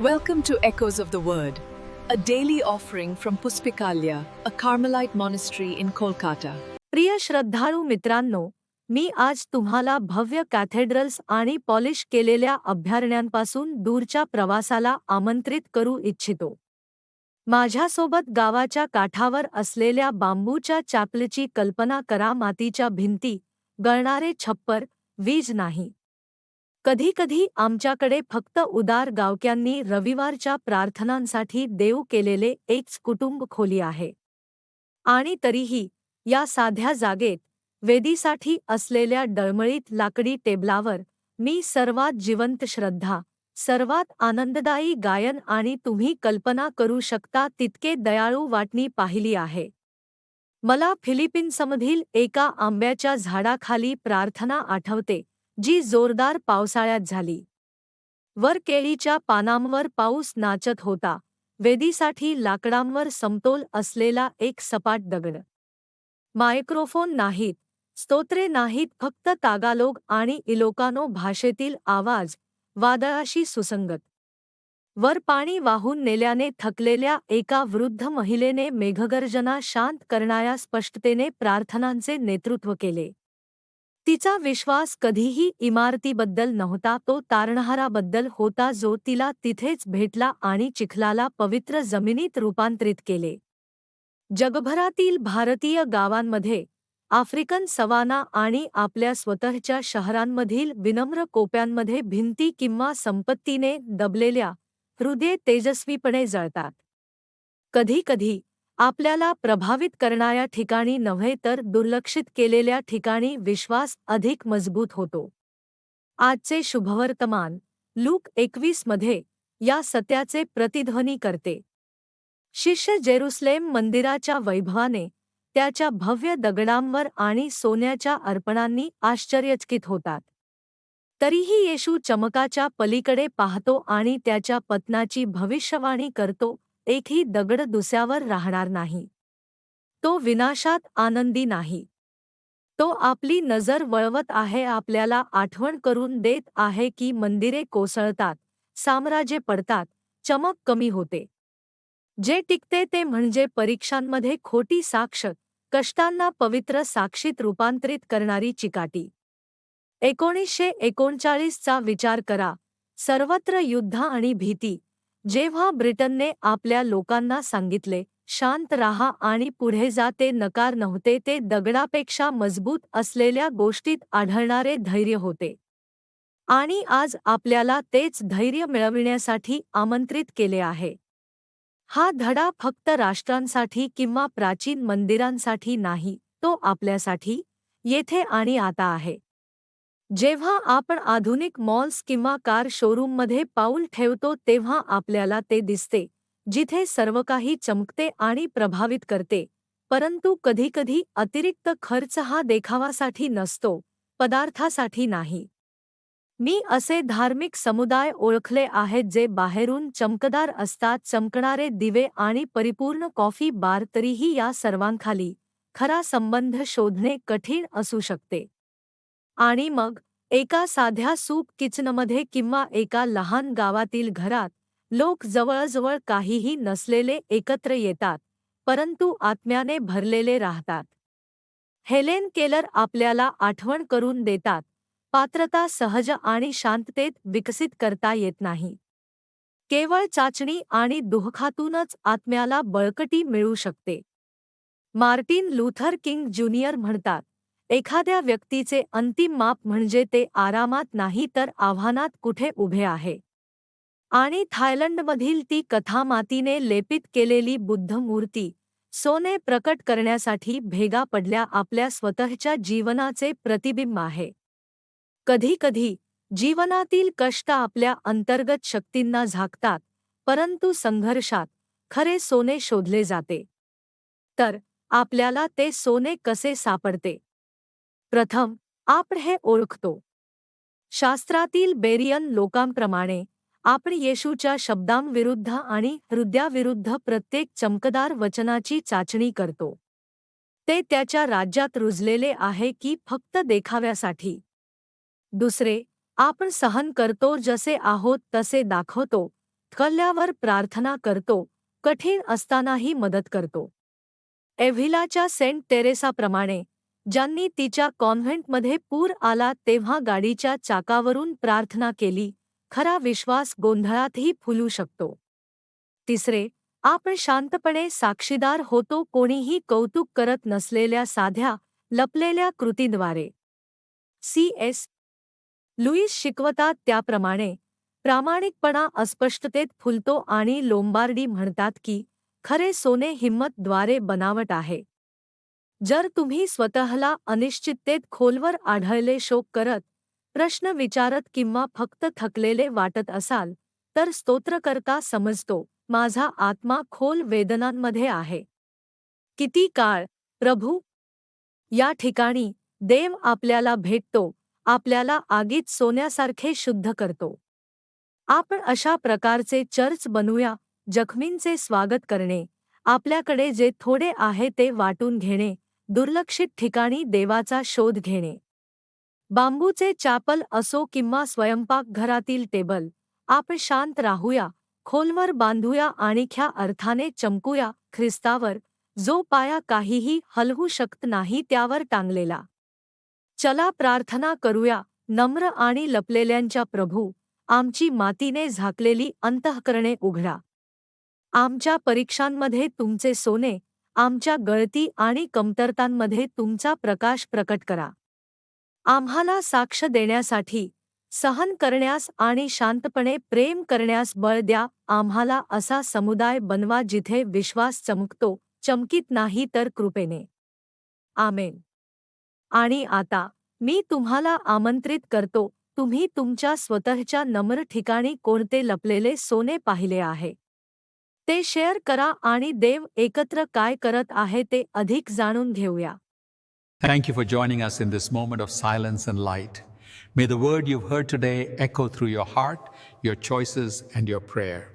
Welcome to Echoes of the Word, a daily offering from Puspikalya, a Carmelite monastery in Kolkata. प्रिय श्रद्धाळू मित्रांनो मी आज तुम्हाला भव्य cathedrals आणि पॉलिश केलेल्या अभयारण्यांपासून दूरच्या प्रवासाला आमंत्रित करू इच्छितो माझ्यासोबत गावाच्या काठावर असलेल्या बांबूच्या चॅपलची कल्पना करा मातीच्या भिंती गळणारे छप्पर वीज नाही कधीकधी आमच्याकडे फक्त उदार गावक्यांनी रविवारच्या प्रार्थनांसाठी देऊ केलेले एकच कुटुंब खोली आहे. आणि तरीही या साध्या जागेत वेदीसाठी असलेल्या डळमळीत लाकडी टेबलावर मी सर्वात जिवंत श्रद्धा सर्वात आनंददायी गायन आणि तुम्ही कल्पना करू शकता तितके दयाळू वाटणी पाहिली आहे. मला फिलिपिन्समधील एका आंब्याच्या झाडाखाली प्रार्थना आठवते जी जोरदार पावसाळ्यात झाली. वर केळीच्या पानांवर पाऊस नाचत होता. वेदीसाठी लाकडांवर समतोल असलेला एक सपाट दगड. मायक्रोफोन नाहीत. स्तोत्रे नाहीत. फक्त तागालोग आणि इलोकानो भाषेतील आवाज वादळाशी सुसंगत. वर पाणी वाहून नेल्याने थकलेल्या एका वृद्ध महिलेने मेघगर्जना शांत करणाऱ्या स्पष्टतेने प्रार्थनांचे नेतृत्व केले. तिचा विश्वास कधीही इमारतीबद्दल नव्हता तो तारणहाराबद्दल होता जो तिला तिथेच भेटला आणि चिखलाला पवित्र जमिनीत रूपांतरित केले. जगभरातील भारतीय गावांमध्ये आफ्रिकन सवाना आणि आपल्या स्वतःच्या शहरांमधील विनम्र कोप्यांमध्ये भिंती किंवा संपत्तीने दबलेल्या हृदय तेजस्वीपणे जळतात. कधीकधी आपल्याला प्रभावित करणाऱ्या ठिकाणी नव्हे तर दुर्लक्षित केलेल्या ठिकाणी विश्वास अधिक मजबूत होतो. आजचे शुभवर्तमान लूक एकवीसमध्ये या सत्याचे प्रतिध्वनी करते. शिष्य जेरुसलेम मंदिराच्या वैभवाने त्याच्या भव्य दगडांवर आणि सोन्याच्या अर्पणांनी आश्चर्यचकित होतात. तरीही येशू चमकाच्या पलीकडे पाहतो आणि त्याच्या पत्नाची भविष्यवाणी करतो एकही दगड दुसऱ्यावर राहणार नाही. तो विनाशात आनंदी नाही. तो आपली नजर वळवत आहे आपल्याला आठवण करून देत आहे की मंदिरे कोसळतात साम्राज्ये पडतात चमक कमी होते. जे टिकते ते म्हणजे परीक्षांमध्ये खोटी साक्ष कष्टांना पवित्र साक्षीत रूपांतरित करणारी चिकाटी. एकोणीसशे एकोणचाळीसचा विचार करा सर्वत्र युद्ध आणि भीती जेव्हा ब्रिटनने आपल्या लोकांना सांगितले शांत राहा आणि पुढे जा ते नकार नव्हते ते दगडापेक्षा मजबूत असलेल्या गोष्टीत आढळणारे धैर्य होते. आणि आज आपल्याला तेच धैर्य मिळविण्यासाठी आमंत्रित केले आहे. हा धडा फक्त राष्ट्रांसाठी किंवा प्राचीन मंदिरांसाठी नाही तो आपल्यासाठी येथे आणि आता आहे. जेव्हा आपण आधुनिक मॉल्स किंवा कार शोरूममध्ये पाऊल ठेवतो तेव्हा आपल्याला ते दिसते जिथे सर्व काही चमकते आणि प्रभावित करते. परंतु कधीकधी अतिरिक्त खर्च हा देखावासाठी नसतो पदार्थासाठी नाही. मी असे धार्मिक समुदाय ओळखले आहेत जे बाहेरून चमकदार असतात चमकणारे दिवे आणि परिपूर्ण कॉफी बार तरीही या सर्वांखाली खरा संबंध शोधणे कठीण असू शकते. आणि मग एका साध्या सूप किचनमध्ये किंवा एका लहान गावातील घरात लोक जवळजवळ काहीही नसलेले एकत्र येतात परंतु आत्म्याने भरलेले राहतात. हेलेन केलर आपल्याला आठवण करून देतात पात्रता सहज आणि शांततेत विकसित करता येत नाही. केवळ चाचणी आणि दुःखातूनच आत्म्याला बळकटी मिळू शकते. मार्टिन लुथर किंग ज्युनियर म्हणतात एखाद्या व्यक्तीचे अंतिम माप म्हणजे ते आरामात नाही तर आव्हानात कुठे उभे आहे. आणि थायलंडमधील ती कथा मातीने लेपित केलेली बुद्ध मूर्ती सोने प्रकट करण्यासाठी भेगा पडल्या आपल्या स्वतःच्या जीवनाचे प्रतिबिंब आहे. कधीकधी जीवनातील कष्ट आपल्या अंतर्गत शक्तींना झाकतात परंतु संघर्षात खरे सोने शोधले जाते. तर आपल्याला ते सोने कसे सापडते? प्रथम आपण हे शास्त्रातील बेरियन लोकांप्रमाणे आपण येशूच्या शब्दांविरुद्ध आणि हृदयाविरुद्ध प्रत्येक चमकदार वचनाची चाचणी करतो ते त्याच्या राज्यात रुजलेले आहे की फक्त देखाव्यासाठी दुसरे आपण सहन करतो जसे आहोत तसे दाखवतो थकल्यावर प्रार्थना करतो कठीण असतानाही मदत करतो एव्हिलाच्या सेंट तेरेसाप्रमाणे ज्यांनी तिच्या कॉन्व्हेंटमध्ये पूर आला तेव्हा गाडीच्या चाकावरून प्रार्थना केली, खरा विश्वास गोंधळातही फुलू शकतो. तिसरे, आपण शांतपणे साक्षीदार होतो, कोणीही कौतुक करत नसलेल्या साध्या, लपलेल्या कृतीद्वारे. सी एस, लुईस शिकवतात त्याप्रमाणे, प्रामाणिकपणा अस्पष्टतेत फुलतो आणि लोंबार्डी म्हणतात की, खरे सोने हिंमतद्वारे बनावट आहे. जर तुम्ही स्वतःला अनिश्चिततेत खोलवर आढळले शोक करत, प्रश्न विचारत किंवा फक्त थकलेले वाटत असाल, तर स्तोत्रकर्ता समजतो, माझा आत्मा खोल वेदनांमध्ये आहे. किती काळ, प्रभू? या ठिकाणी, देव आपल्याला भेटतो, आपल्याला आगीत सोन्यासारखे शुद्ध करतो. आपण अशा प्रकारचे चर्च बनूया, जखमींचे स्वागत करणे, आपल्याकडे जे थोडे आहे ते वाटून घेणे दुर्लक्षित ठिकाणी देवाचा शोध घेणे. बांबूचे चापल असो किंवा स्वयंपाकघरातील टेबल आपण शांत राहूया खोलवर बांधूया आणि ख्या अर्थाने चमकूया ख्रिस्तावर जो पाया काहीही हलवू शकत नाही त्यावर टांगलेला. चला प्रार्थना करूया नम्र आणि लपलेल्यांच्या प्रभू आमची मातीने झाकलेली अंतःकरणे उघडा. आमच्या परीक्षांमध्ये तुमचे सोने आमच्या गळती आणि कमतरतांमध्ये तुमचा प्रकाश प्रकट करा. आम्हाला साक्ष देण्यासाठी सहन करण्यास आणि शांतपणे प्रेम करण्यास बळ द्या. आम्हाला असा समुदाय बनवा जिथे विश्वास चमकतो चमकीत नाही तर कृपेने. आमेन. आणि आता मी तुम्हाला आमंत्रित करतो तुम्ही तुमच्या स्वतःच्या नम्र ठिकाणी कोणते लपलेले सोने पाहिले आहे? ते शेअर करा आणि देव एकत्र काय करत आहे ते अधिक जाणून घेऊया Thank you for joining us in this moment of silence and light. May the word you've heard today echo through your heart, your choices, and your prayer.